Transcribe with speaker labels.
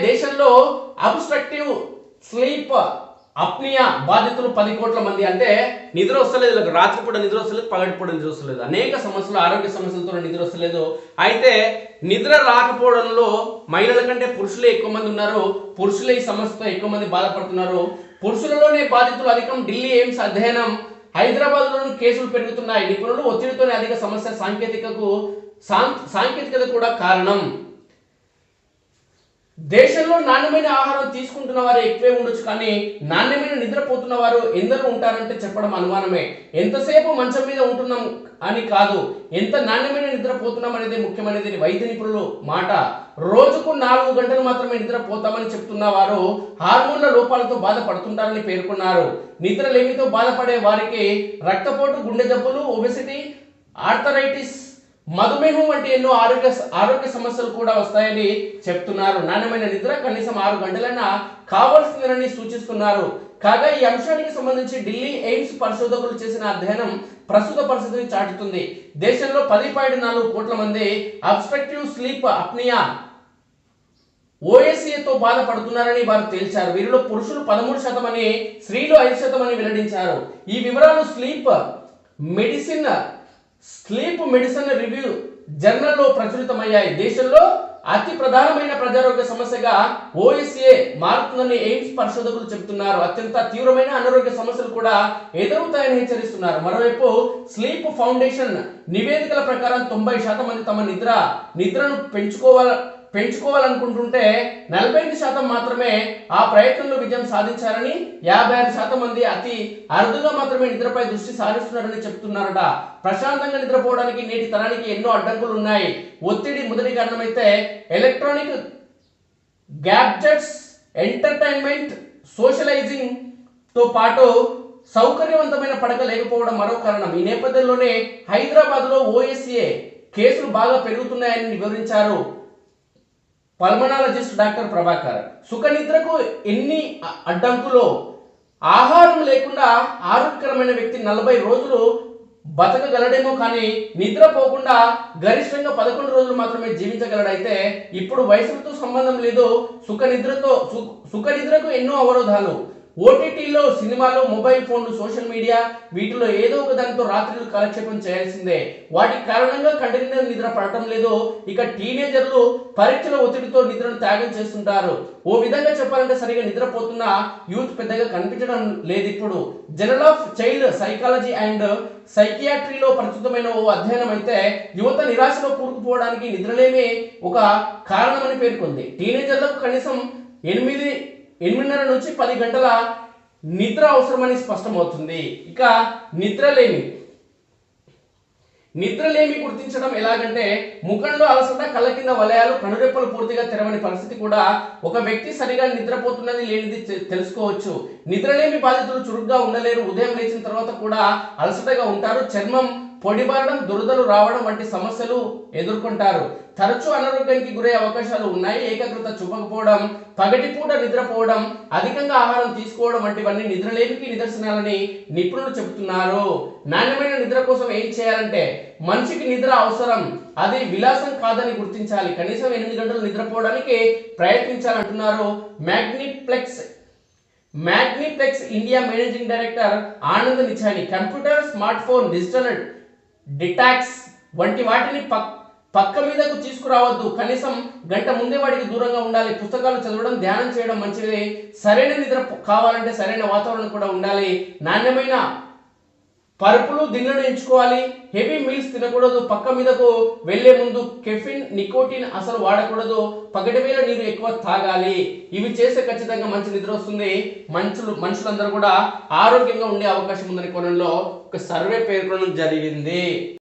Speaker 1: దేశంలో obstructive sleep apnea బాధితులు పది కోట్ల మంది అంటే నిద్ర వస్తలేదు రాత్రిపూట నిద్ర వస్తలేదు పగటిపూట నిద్ర వస్తలేదు. అనేక సమస్యలు ఆరోగ్య సమస్యలతో నిద్ర వస్తలేదు. అయితే నిద్ర రాకపోవడంలో మహిళల కంటే పురుషులే ఎక్కువ మంది ఉన్నారు. పురుషులే ఈ సమస్యతో ఎక్కువ మంది బాధపడుతున్నారు. పురుషులలోనే బాధితులు అధికం ఢిల్లీ ఎయిమ్స్ అధ్యయనం. హైదరాబాద్లోని కేసులు పెరుగుతున్నాయి. నిపుణులు ఒత్తిడితోనే అధిక సమస్య సాంకేతికకు సాం- సాంకేతికత కూడా కారణం. దేశంలో నాణ్యమైన ఆహారం తీసుకుంటున్న వారు ఎక్కువే ఉండొచ్చు కానీ నాణ్యమైన నిద్రపోతున్న వారు ఎందరూ ఉంటారంటే చెప్పడం అనుమానమే. ఎంతసేపు మంచం మీద ఉంటున్నాం అని కాదు ఎంత నాణ్యమైన నిద్రపోతున్నాం అనేది ముఖ్యమైనది వైద్య నిపుణులు మాట. రోజుకు నాలుగు గంటలు మాత్రమే నిద్రపోతామని చెప్తున్న వారు హార్మోన్ల లోపాలతో బాధపడుతుంటారని పేర్కొన్నారు. నిద్రలేమితో బాధపడే వారికి రక్తపోటు గుండె జబ్బులు ఒబెసిటీ ఆర్థరైటిస్ మధుమేహం వంటి ఎన్నో ఆరోగ్య ఆరోగ్య సమస్యలు కూడా వస్తాయని చెప్తున్నారు. నాణ్యమైన నిద్ర కనీసం ఆరు గంటలైనా కావాల్సిందని సూచిస్తున్నారు. కాగా ఈ అంశానికి సంబంధించి ఢిల్లీ ఎయిమ్స్ పరిశోధకులు చేసిన అధ్యయనం ప్రస్తుత పరిస్థితిని చాటుతుంది. దేశంలో పది పాయింట్ నాలుగు కోట్ల మంది అబ్స్ట్రక్టివ్ స్లీప్ అప్నియా ఓఎస్ఏతో బాధపడుతున్నారని వారు తేల్చారు. వీరిలో పురుషులు పదమూడు శాతం అని స్త్రీలు ఐదు శాతం అని వెల్లడించారు. ఈ వివరాలు sleep medicine sleep medicine review జర్నల్లో ప్రచురితమయ్యాయి. దేశంలో అతి ప్రధానమైన ప్రజారోగ్య సమస్యగా ఓఎస్ఏ మారుతుందని ఎయిమ్స్ పరిశోధకులు చెబుతున్నారు. అత్యంత తీవ్రమైన అనారోగ్య సమస్యలు కూడా ఎదురవుతాయని హెచ్చరిస్తున్నారు. మరోవైపు స్లీప్ ఫౌండేషన్ నివేదికల ప్రకారం తొంభై శాతం మంది తమ నిద్ర నిద్రను పెంచుకోవాల పెంచుకోవాలనుకుంటుంటే నలభై ఐదు శాతం మాత్రమే ఆ ప్రయత్నంలో విజయం సాధించారని యాభై ఆరు శాతం మంది అతి అరుదుగా మాత్రమే నిద్రపై దృష్టి సాధిస్తున్నారని చెప్తున్నారట. ప్రశాంతంగా నిద్రపోవడానికి నేటి తరానికి ఎన్నో అడ్డంకులు ఉన్నాయి. ఒత్తిడి మొదటి కారణమైతే ఎలక్ట్రానిక్ గ్యాడ్జెట్స్ ఎంటర్టైన్మెంట్ సోషలైజింగ్తో పాటు సౌకర్యవంతమైన పడక లేకపోవడం మరో కారణం. ఈ నేపథ్యంలోనే హైదరాబాద్లో ఓఎస్ఏ కేసులు బాగా పెరుగుతున్నాయని వివరించారు. Pulmonologist doctor Prabhakar. సుఖ నిద్రకు ఎన్ని అడ్డంకులో ఆహారం లేకుండా ఆరోగ్యకరమైన వ్యక్తి నలభై రోజులు బతకగలడేమో కానీ నిద్రపోకుండా గరిష్టంగా పదకొండు రోజులు మాత్రమే జీవించగలడైతే ఇప్పుడు వయసులతో సంబంధం లేదు. సుఖ నిద్రతో సుఖ నిద్రకు ఎన్నో అవరోధాలు. ఓటీటీలో సినిమాలు మొబైల్ ఫోన్లు సోషల్ మీడియా వీటిలో ఏదో ఒక దానితో రాత్రులు కాలక్షేపం చేయాల్సిందే. వాటి కారణంగా కంటిన్యూ నిద్ర పడటం లేదు ఇక టీనేజర్లు పరీక్షల ఒత్తిడితో నిద్రను త్యాగం చేస్తుంటారు. ఓ విధంగా చెప్పాలంటే సరిగా నిద్రపోతున్న యూత్ పెద్దగా కనిపించడం లేదు ఇప్పుడు. Journal of child psychology and సైకియాట్రీలో ప్రస్తుతమైన ఓ అధ్యయనం అయితే యువత నిరాశలో కూరుకుపోవడానికి నిద్రలేమే ఒక కారణమని పేర్కొంది. టీనేజర్లకు కనీసం ఎనిమిది ఎనిమిదిన్నర నుంచి పది గంటల నిద్ర అవసరమని స్పష్టమవుతుంది. ఇక నిద్రలేమి. నిద్రలేమి గుర్తించడం ఎలాగంటే ముఖంలో అలసట కళ్ళ కింద వలయాలు కనురెప్పలు పూర్తిగా తెరవని పరిస్థితి కూడా ఒక వ్యక్తి సరిగా నిద్రపోతున్నది లేనిది తెలుసుకోవచ్చు. నిద్రలేమి బాధితులు చురుగ్గా ఉండలేరు ఉదయం లేచిన తర్వాత కూడా అలసటగా ఉంటారు. చర్మం పొడిబారడం దురదలు రావడం వంటి సమస్యలు ఎదుర్కొంటారు. తరచూ అనారోగ్యానికి గురయ్యే అవకాశాలు ఉన్నాయి. ఏకాగ్రత చూపకపోవడం పగటిపూట నిద్రపోవడం అధికంగా ఆహారం తీసుకోవడం వంటివన్నీ నిద్రలేమికి నిదర్శనాలని నిపుణులు చెబుతున్నారు. నాణ్యమైన నిద్ర కోసం ఏం చేయాలంటే మనిషికి నిద్ర అవసరం. అది విలాసం కాదని గుర్తించాలి. కనీసం ఎనిమిది గంటలు నిద్రపోవడానికి ప్రయత్నించాలంటున్నారు Magniflex. Magniflex India managing director Anand Nichani. Computer smart phone digital detox వంటి వాటిని పక్ పక్క మీదకు తీసుకురావద్దు. కనీసం గంట ముందే వాడికి దూరంగా ఉండాలి. పుస్తకాలు చదవడం ధ్యానం చేయడం మంచిది. సరైన నిద్ర కావాలంటే సరైన వాతావరణం కూడా ఉండాలి. నాణ్యమైన పరుపులు దిన్నను ఎంచుకోవాలి. హెవీ మీల్స్ తినకూడదు. పక్క మీదకు వెళ్ళే ముందు కెఫిన్ నికోటిన్ అసలు వాడకూడదు. పగటి వేళ నీరు ఎక్కువ తాగాలి. ఇవి చేస్తే ఖచ్చితంగా మంచి నిద్ర వస్తుంది. మనుషులు మనుషులందరూ కూడా ఆరోగ్యంగా ఉండే అవకాశం ఉందని కోణంలో ఒక సర్వే పేర్కొనడం జరిగింది.